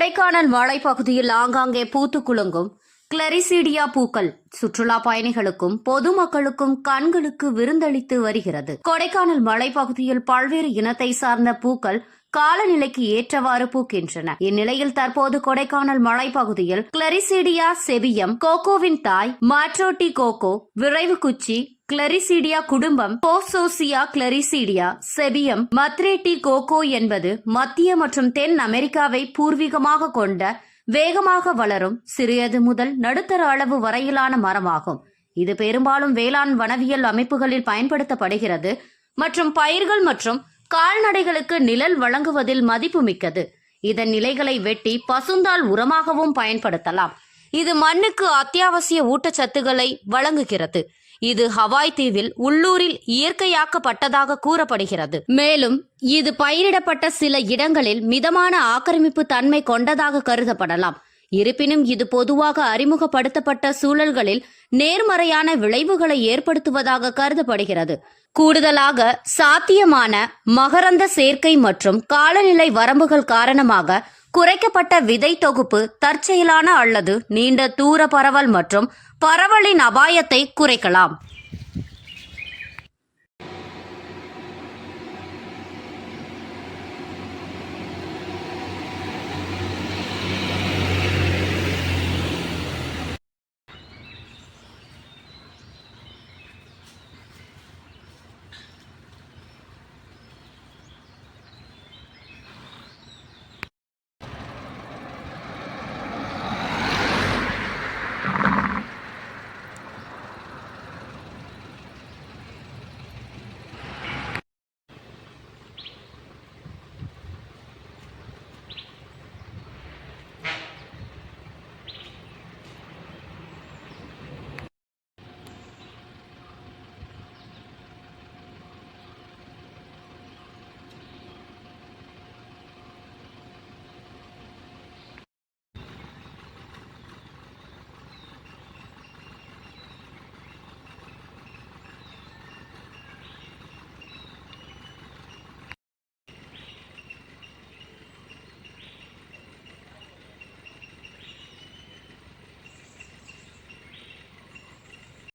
கொடைக்கானல் மலைப்பகுதியில் ஆங்காங்கே பூத்து குலுங்கும் கிளரிசீடியா பூக்கள் சுற்றுலா பயணிகளுக்கும் பொதுமக்களுக்கும் கண்களுக்கு விருந்தளித்து வருகிறது. கொடைக்கானல் மலைப்பகுதியில் பல்வேறு இனத்தை சார்ந்த பூக்கள் காலநிலைக்கு ஏற்றவாறு பூக்கின்றன. இந்நிலையில் தற்போது கொடைக்கானல் மலைப்பகுதியில் கிளரிசீடியா செவியம் கோகோவின் தாய் மாட்ரோட்டி கோகோ விரைவு குச்சி கிளரிசீடியா குடும்பம் போசோசியா கிளரிசீடியா செபியம் மத்ரேட்டி கோகோ என்பது மத்திய மற்றும் தென் அமெரிக்காவை பூர்வீகமாக கொண்ட வேகமாக வளரும் சிறியது முதல் நடுத்தர அளவு வரையிலான மரமாகும். இது பெரும்பாலும் வேளாண் வனவியல் அமைப்புகளில் பயன்படுத்தப்படுகிறது மற்றும் பயிர்கள் மற்றும் கால்நடைகளுக்கு நிழல் வழங்குவதில் மதிப்புமிக்கது. இதன் நிலைகளை வெட்டி பசுந்தால் உரமாகவும் பயன்படுத்தலாம். இது மண்ணுக்கு அத்தியாவசிய ஊட்டச்சத்துக்களை வழங்குகிறது. இது ஹவாய் தீவில் உள்ளூரில் இயற்கையாக்கப்பட்டதாக கூறப்படுகிறது. மேலும் இது பயிரிடப்பட்ட சில இடங்களில் மிதமான ஆக்கிரமிப்பு தன்மை கொண்டதாக கருதப்படலாம். இருப்பினும் இது பொதுவாக அறிமுகப்படுத்தப்பட்ட சூழல்களில் நேர்மறையான விளைவுகளை ஏற்படுத்துவதாக கருதப்படுகிறது. கூடுதலாக சாத்தியமான மகரந்த சேர்க்கை மற்றும் காலநிலை வரம்புகள் காரணமாக குறைக்கப்பட்ட விதை தொகுப்பு தற்செயலான அல்லது நீண்ட தூர பரவல் மற்றும் பரவலின் அபாயத்தை குறைக்கலாம்.